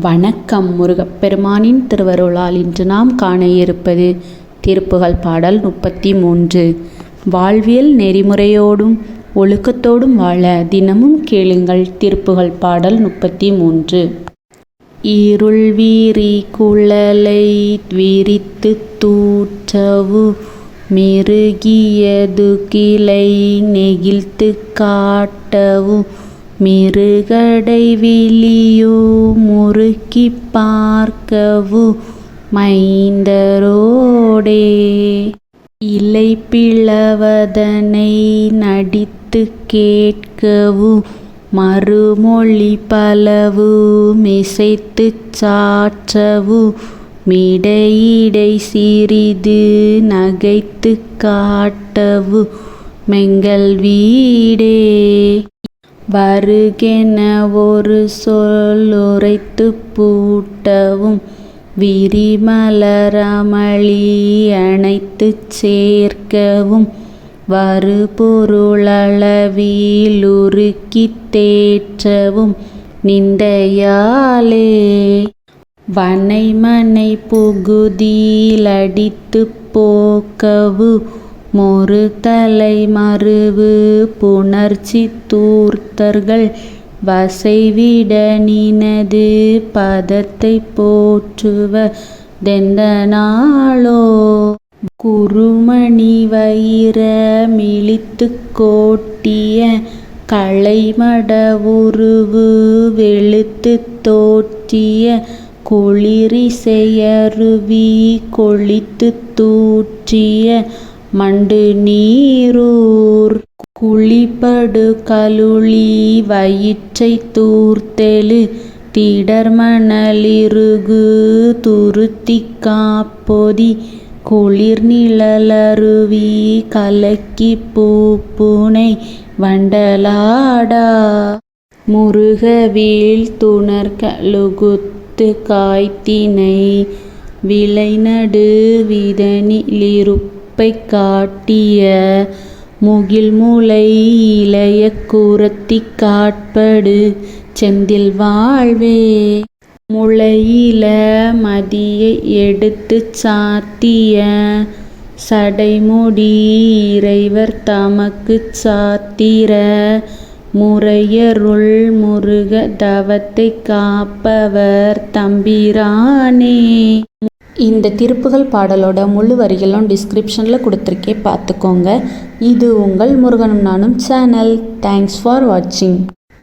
வணக்கம் முருகப்பெருமானின் திருவருளால் இன்று நாம் காண இருப்பது திருப்புகழ் பாடல் முப்பத்தி மூன்று. வாழ்வியல் நெறிமுறையோடும் ஒழுக்கத்தோடும் வாழ தினமும் கேளுங்கள் திருப்புகழ் பாடல் முப்பத்தி மூன்று. இருள் வீரி குழலை விரித்து தூற்றவு மிருகியது கிளை நெகிழ்த்து காட்டவு மிருகடை விழியோ முறுக்கி பார்க்கவு மைந்தரோடே. இலை பிளவதனை நடித்து கேட்கவு மறுமொழி பலவு மிசைத்து சாற்றவு மிடையிடை சிறிது நகைத்து காட்டவு மெங்கள் வீடே. வருகென ஒரு சொல்லுரைத்து பூட்டவும் விரிமலரமளி அணைத்துச் சேர்க்கவும் வருபொருளளவிலுருக்கித் தேற்றவும் நிந்தையாலே. வனைமனை புகுதிலடித்துப் போக்கவு மொருதலை மருவு புணர்ச்சித் தூர்த்தர்கள் வசைவிட நினது பதத்தைப் போற்றுவ தெந்தனாளோ? குறுமணி வயிர மிழித்துக் கோட்டிய கழைமடவுருவு வெளுத்துத் தோற்றிய குளிரிசையருவி கொழித்துத் தூற்றிய மண்டு நீரூர் குழிபடு கலுழி வயிற்றைத் தூர்த்தெழு. திடர்மணலிருகு துருத்திக் காப்பொதி. குளிர்நிழலருவி கலக்கிப் பூப்புனை. வண்டலாடா. முருகவேள் துணர்கழுகுத்து காய்த்தினை. விளைநடு விதனிலிருப்பைக் காட்டிய மூளை இளைய கூரத்தி காட்படு செந்தில் வாழ்வே. முளையில மதியை எடுத்து சாத்திய சடைமுடி இறைவர் தமக்கு சாத்திர முறையருள் முருக தவத்தை காப்பவர் தம்பிரானே. இந்த திருப்புகள் பாடலோட முழு வரிகளும் டிஸ்கிரிப்ஷனில் கொடுத்துருக்கேன். பார்த்துக்கோங்க. இது உங்கள் முருகனும் நானும் சேனல் தேங்க்ஸ் ஃபார் வாட்சிங்